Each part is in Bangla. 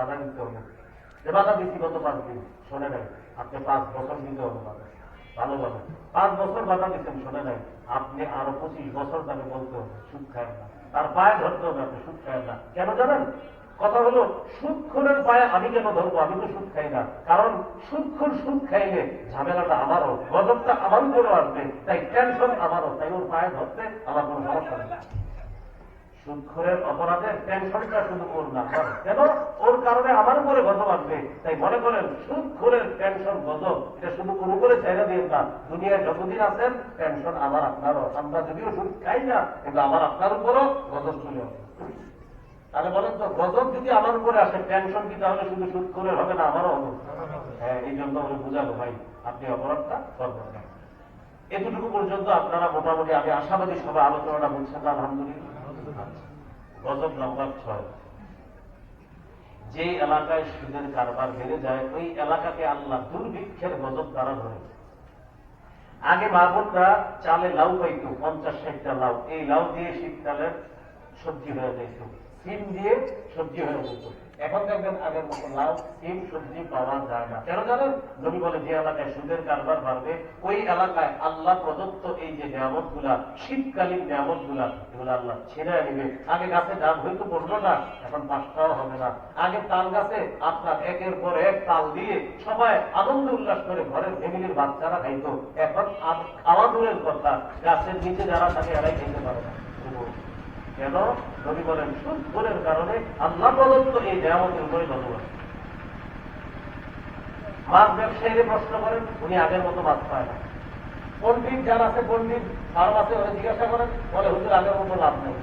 বাধা দিতে হবে যে বাধা দিচ্ছি গত পাঁচ দিন শোনে নাই, আপনি পাঁচ বছর দিতে হবে বাধা ভালোভাবে পাঁচ বছর বাধা দিচ্ছেন, শোনে নাই। আপনি আরও পঁচিশ বছর তাকে বলতে হবে সুদ খায় না। তার পায়ে ধরতে হবে, আপনি সুদ খায় না। কেন জানেন? কথা হলো সুদখোরের পায়ে আমি কেন ধরবো? আমি তো সুদ খাই না। কারণ সুদখোর সুদ খাইলে ঝামেলাটা আমারও, গজবটা আমার উপরেও আসবে। তাই টেনশন আমারও। তাই ওর পায়ে ধরতে আমার কোনো সমস্যা নেই। সুদখোরের অপরাধের টেনশনটা শুধু ওর না কেন? ওর কারণে আমার উপরে গজব আসবে। তাই মনে করেন সুদখোরের টেনশন, গজব, এটা শুধু ওর উপরে চাইনা দিয়ে না। দুনিয়ায় যতদিন আছেন, টেনশন আমার আপনারও আমরা যদিও সুদ খাই না, কিন্তু আমার আপনার উপরও গজব চলে তাহলে বলেন তো, গজব যদি আমার উপরে আসে, টেনশন কি তাহলে শুধু সুদ করে হবে না আমারও হবে? হ্যাঁ এই জন্য আমি বুঝাবো ভাই, আপনি অপরাধটা করবেন না। এতটুকু পর্যন্ত আপনারা মোটামুটি, আমি আশাবাদী সবাই আলোচনাটা বলছেন আলহামদুলিল্লাহ। গজব নাম্বার ছয়। যে এলাকায় সুদের কারবার বেড়ে যায়, ওই এলাকাকে আল্লাহ দুর্ভিক্ষের গজব দ্বারা ধরে আগে বাবরটা চালে লাউ পাইত, পঞ্চাশ, ষাটটা লাউ। এই লাউ দিয়ে শীতকালে সবজি হয়ে যাইত। সিম দিয়ে সবজি হয়ে যেত এখন দেখবেন আগের মতো লাউ, সিম, সবজি পাওয়া যায় না। কেন জানেন? নবী বলে, যে এলাকায় সুদের কারবার বাড়বে, ওই এলাকায় আল্লাহ প্রদত্ত এই যে নিয়ামতগুলা শীতকালীন নিয়ামতগুলা এগুলো আল্লাহ ছেড়ে নিবে আগে গাছে ডাব হয়তো পড়ল না, এখন পাঁচটাও হবে না। আগে তাল গাছে আপনার একের পর এক তাল দিয়ে সবাই আনন্দ উল্লাস করে ঘরের ফ্যামিলির বাচ্চারা খাইতো। এখন খাওয়া দূরের কথা, গাছের নিচে যারা থাকে, এরাই খেতে পারে না। কেন? নবী বলেন কারণে আল্লাহ এই উপরে মাছ ব্যবসায়ীরা প্রশ্ন করেন, উনি আগের মতো মাছ পায় না। পণ্ডিত যারা আছে পণ্ডিত ফার্মাসে ওরা জিজ্ঞাসা করেন, বলে, হুজুর, আগের মতো লাভ নেই।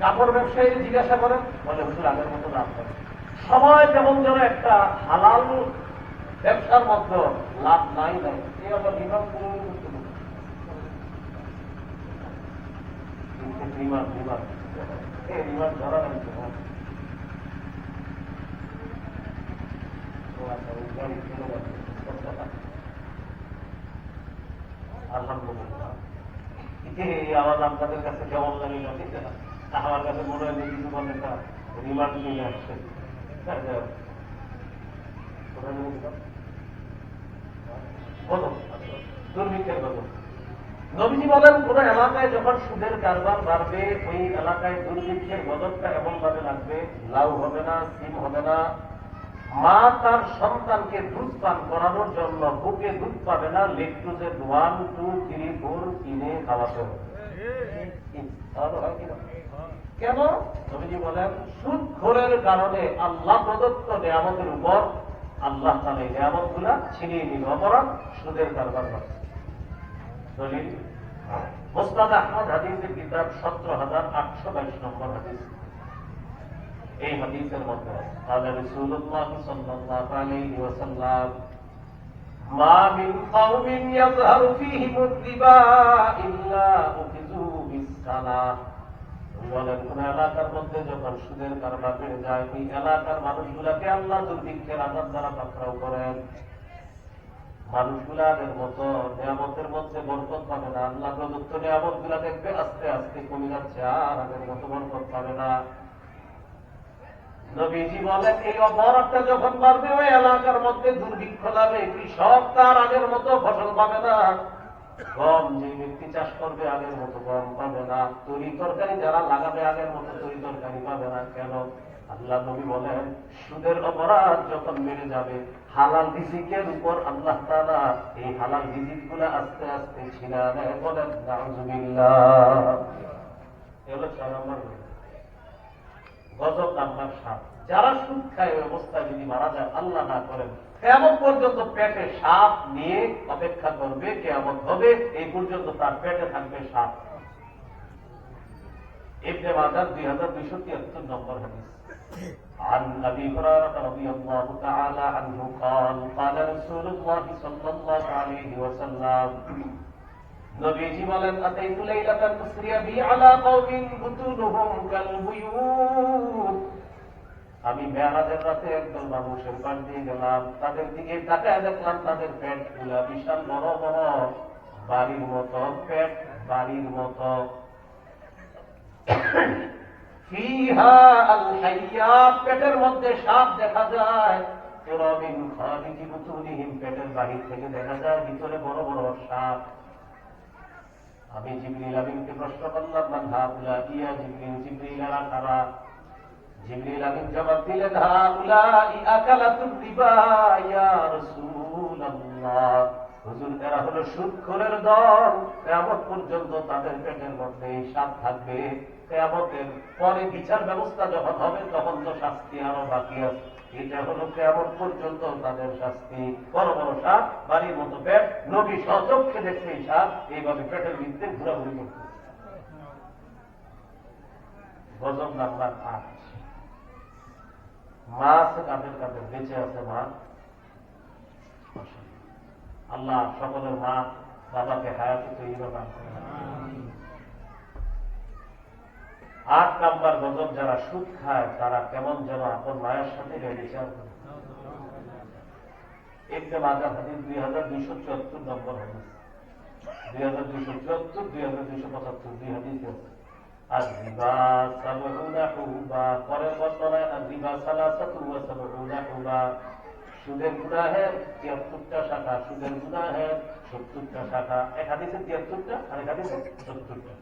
কাপড় ব্যবসায়ী জিজ্ঞাসা করেন, বলে, হুজুর, আগের মতো লাভ নেই। সবাই যেমন যেন একটা হালাল ব্যবসার মধ্যে লাভ নাই নাই এই আমরা বিভাগ বিমান বিমান। এই হ্যাঁ। ও আচ্ছা, আপনাদের কাছে কেমন ঠিক আমার কাছে মনে হয় একটা রিমান্ড নিয়ে আসছে। হ্যাঁ, বলো দুর্ভিক্ষের কথা নবীজি বলেন কোন এলাকায় যখন সুদের কারবার বাড়বে, ওই এলাকায় দুর্ভিক্ষের গদরটা এমন ভাবে লাগবে, লাউ হবে না, সিম হবে না। মা তার সন্তানকে দুধ পান করানোর জন্য, বুকে দুধ পাবে না লেকটুজের ওয়ান, টু, থ্রি, ফোর কিনে খাওয়াতে হবে। কিনা? নবীজি বলেন, সুদ ঘোরের কারণে আল্লাহ প্রদত্ত নিয়ামতের উপর আল্লাহ তাহলে এই নিয়ামতগুলা ছিনিয়ে নিল অপরাধ সুদের কারবার করে। দলিল? মোস্তাদ আহমদ হাদিসের কিতাব সতেরো হাজার আটশো বাইশ নম্বর হাদিস এই হাদিসের মধ্যে قال رسول الله صلى الله عليه وسلم ما من قوم يظهر فيهم الربا إلا أخذوا بالسنة বলেন কোন এলাকার মধ্যে যখন সুদের কারবার বেড়ে যায় ওই এলাকার মানুষগুলাকে আল্লাহ দুর্ভিক্ষের আঘাত দ্বারা পাকড়াও করেন মানুষগুলাদের মতো, নিয়ামতের মধ্যে বরকত পাবে না। আল্লাহ প্রদত্ত নিয়ামতগুলা দেখবে, আস্তে আস্তে কমে যাচ্ছে, আর আগের মতো বরকত পাবে না। নবীজি বলেন, এই অপরাধটা যখন বাড়বে, ওই এলাকার মধ্যে দুর্ভিক্ষ লাগবে, কৃষক তার আগের মতো ফসল পাবে না। গম যে ব্যক্তি চাষ করবে, আগের মতো গম পাবে না। তরি তরকারি যারা লাগাবে, আগের মতো তরি তরকারি পাবে না। কেন? আল্লাহ নবী বলেন, সুদের অপরাধ যখন বেড়ে যাবে, হালাল রিজিকের উপর আল্লাহ তাআলা এই হালাল রিজিকগুলা আস্তে আস্তে ছিনা নেয় বলেন গজব নাম্বার সাত। যারা সুদ খায়, ওই অবস্থায় যদি মারা যায়, আল্লাহ না করেন কেমন পর্যন্ত পেটে সাপ নিয়ে অপেক্ষা করবে কেমন হবে, এই পর্যন্ত তার পেটে থাকবে সাপ। ইবনে মাজাহ দুই হাজার দুইশো তিয়াত্তর নম্বর হাদিস عن ابي هريره رضي الله تعالى عنه قال قال رسول الله صلى الله عليه وسلم নবীজি বলেন আতাইতু লাইলাতান মুসরিয়া বি আলা কওমিন বুতুনুহুম কাল বুয়ুত আমি মেয়ারাজের রাতে একদল মানুষের পাশ দিয়ে গেলাম তাদের দিকে তাকায় দেখলাম তাদের পেট গুলা বিশাল বড় বড় বাড়ির মতো পেট বাড়ির মতো ফিহা আল হাইয়াত পেটের মধ্যে সাপ দেখা যায়। পেটের বাহির থেকে দেখা যায়, ভিতরে বড় বড় সাপ। আমি জিবরিল আমিনকে প্রশ্ন করলাম, মান হাউলা ইয়া জিবরিল? জিবরিল এরা কারা? জিবরিল আমিন জবাব দিলেন, হাউলা ই আকালাতুর রিবা ইয়া রাসূলুল্লাহ। হুজুর, এরা হলো সুদখোরের দল। কিয়ামত পর্যন্ত তাদের পেটের মধ্যে সাপ থাকবে। কিয়ামতের পরে বিচার ব্যবস্থা যখন হবে, তখন তো শাস্তি আরও বাকি আছে। এটা হলো কেমন পর্যন্ত তাদের শাস্তি। বড় বড় সাপ, বাড়ির মতো পেট, নবী সচক্ষে দেখছে এই সাপ এইভাবে পেটের ভিত্তে ঘোরাঘুরি করছে গজব নাম্বার আট। মা আছে কাদের কাদের বেঁচে আছে মা? আল্লাহ সকলের মা বাবাকে হায়াতে তৈরি দান আট নাম্বার গজব যারা সুদ খায়, তারা কেমন যেন আপন মায়ের সাথে করে। একটু মাজার হাদিস দুই হাজার দুইশো চুয়াত্তর নম্বর হাদিস। দুই হাজার দুইশো চুয়াত্তর, দুই হাজার দুইশো পঁচাত্তর, দুই হাদিস আর রিবা সাবরুনা হুবা পরের হুবা সুদের গুনাহের তিয়াত্তরটা শাখা সুদের গুনাহের সত্তরটা শাখা। এক হাদিসে তিয়াত্তরটা আর এক হাদিসে সত্তরটা।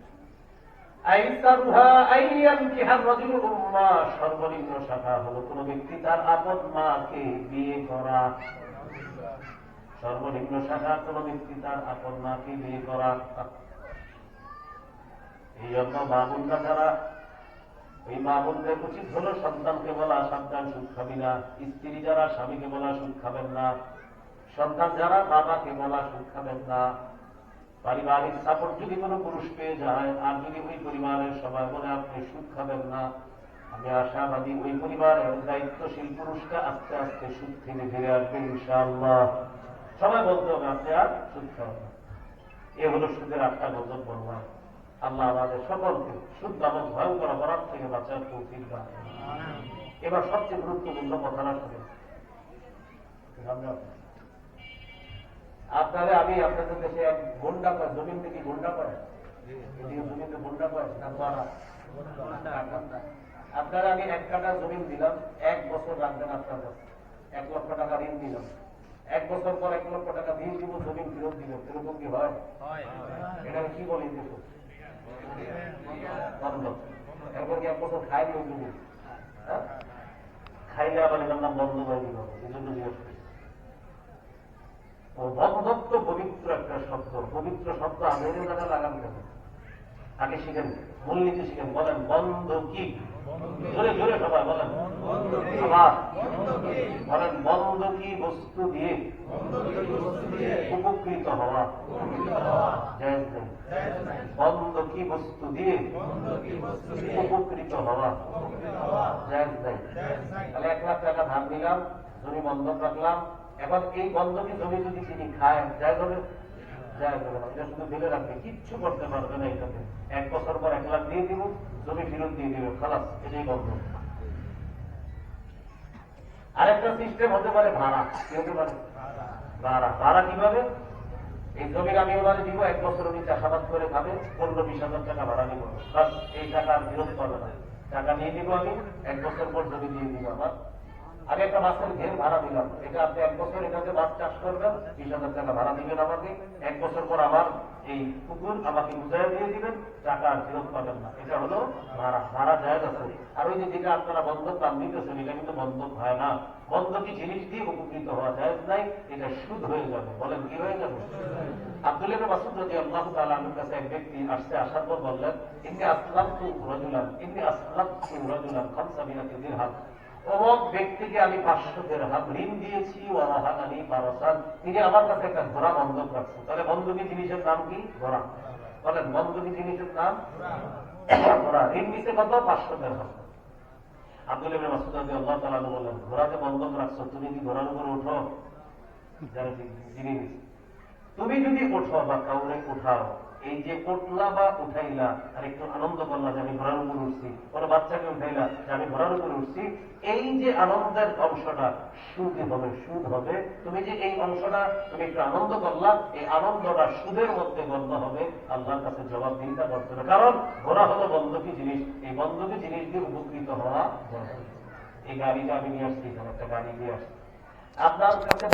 সর্বনিম্ন শাখা হলো কোন ব্যক্তি তার আপন মাকে বিয়ে করা। সর্বনিম্ন শাখা কোন ব্যক্তি তার বিয়ে করা। এই জন্য যারা এই মামুনদের উচিত হলো সন্তানকে বলা, সন্তান সুখ খাবি না। স্ত্রী যারা স্বামীকে বলা সুখ খাবেন না। সন্তান যারা বাবাকে বলা সুখ খাবেন না। পারিবারিক সাপোর্ট যদি কোনো পুরুষ পেয়ে যায়, আর যদি ওই পরিবারের সবাই বলে, আপনি সুখ খাবেন না। আমি আশাবাদী ওই পরিবারের দায়িত্বশীল পুরুষটা আস্তে আস্তে সুখ থেকে ফিরে আসবে, ইনশাআল্লাহ। সবাই বলতে হবে, আপনি আর সুখ খাবেন না। এ হলো সুদের আটটা গজব বললাম আল্লাহ আমাদের সকলকে সুদ নামক ভয়ঙ্কর অপরাধ থেকে বাঁচার তৌফিক দান এবার সবচেয়ে গুরুত্বপূর্ণ কথাটা শুনে। আপনারা আমি আপনাদের দেশে এক গুন্ডা করে জমিন থেকে গুন্ডা করে এদিকে জমিতে গুন্ডা করে আপনারা আমি এক কাটা জমিন দিলাম এক বছর রাখবেন আপনার কাছে এক লক্ষ টাকা ঋণ দিলাম। এক বছর পর এক লক্ষ টাকা দিয়ে দিব জমিন ফেরত দিব এরকম কি হয়? এটা কি বলি দেখুন? কি হ্যাঁ? খাইলে আবার বন্ধ করে দিল জন্য পবিত্র একটা শব্দ। পবিত্র শব্দ দ্বারা লাগান আগে শিখেন মূলনীতি শিখেন, বলেন, বন্ধ কি? জোরে জোরে সবাই বলেন। বলেন, বন্ধ কি বস্তু দিয়ে? উপকৃত হওয়া। বন্ধ কি বস্তু দিয়ে? উপকৃত হওয়া। তাহলে এক লাখ টাকা ধার নিলাম, জমি বন্ধক রাখলাম। এখন এই বন্ধকে জমি যদি তিনি খায় যায় হবে যায় ফেলে রাখবে, কিচ্ছু করতে পারবে না এটাতে। এক বছর পর এক লাখ দিয়ে দিব, জমি ফেরত দিয়ে দিবে, খালাস, এটাই বন্ধ। আরেকটা সিস্টেম হতে পারে ভাড়া, কি হতে পারে? ভাড়া। ভাড়া কীভাবে? এই জমির আমি ওনারে দিব, এক বছর উনি চাষাবাদ করে খাবে পনেরো বিশ হাজার টাকা ভাড়া নিব এই টাকা আর ফেরত পাবে না। টাকা নিয়ে দিব আমি, এক বছর পর জমি দিয়ে দিব আমার। আমি একটা মাছের ঘের ভাড়া দিলাম। এটা আপনি এক বছর এটাতে মাছ চাষ করবেন, বিশ হাজার টাকা ভাড়া দিবেন আমাকে। এক বছর পর আমার এই পুকুর আমাকে বুঝাই দিয়ে দিবেন, টাকা আর ফেরত পাবেন না। এটা হলো ভাড়া ভাড়া জায়গ আছে। আর ওই যে যেটা আপনারা বন্ধক দাম নিতেছেন এটা কিন্তু বন্ধক হয় না। বন্ধকি জিনিস দিয়ে উপকৃত হওয়া যায় নাই, এটা সুদ হয়ে যাবে। বলেন, কি হয়ে যাবে? আব্দুল্লাহ মাসুদ রাজি আল্লাহ তাআলা কাছে এক ব্যক্তি আসছে, আসার পর বললেন, ইন্নি আসলাম তু রাজুলান, ইন্নি আসলাম তু রাজুলান খামসা মিনাতি দিরহাম। অমক ব্যক্তিকে আমি পাঁচশো দেড়হাম ঋণ দিয়েছি রাহানানি পারসান তিনি আমার কাছে একটা ঘোড়া বন্ধক রাখছেন। তাহলে বন্ধকি জিনিসের নাম কি? ঘোড়া। বলেন বন্ধকি জিনিসের নাম? ঘোড়া। ঋণ দিতে কত? পাঁচশো দেড়হাম আব্দুল ইবনে মাসুদ রাদিয়াল্লাহু তাআলা বললেন ঘোড়াতে বন্ধক রাখছো, তুমি কি ঘোড়ার উপর উঠো? যারা দিচ্ছে তুমি যদি ওঠো বা কাউরে উঠাও, এই যে উঠলা বা উঠাইলা, আর একটু আনন্দ করলা যে আমি ঘোড়ার উপর উঠছি কোনো বাচ্চাকে উঠাইলা যে আমি ঘোড়ার উপর উঠছি এই যে আনন্দের অংশটা সুদ হবে সুদ হবে। তুমি যে এই অংশটা তুমি একটু আনন্দ করলা, এই আনন্দটা সুদের মধ্যে গণ্য হবে। আল্লাহর কাছে জবাব দিনটা করতে হবে কারণ ঘোরা হলো বন্ধকি জিনিস। এই বন্ধকি জিনিস দিয়ে উপকৃত হওয়া। এই গাড়িটা আমি নিয়ে আসছি, একটা গাড়ি নিয়ে আসছি। আপনার কাছে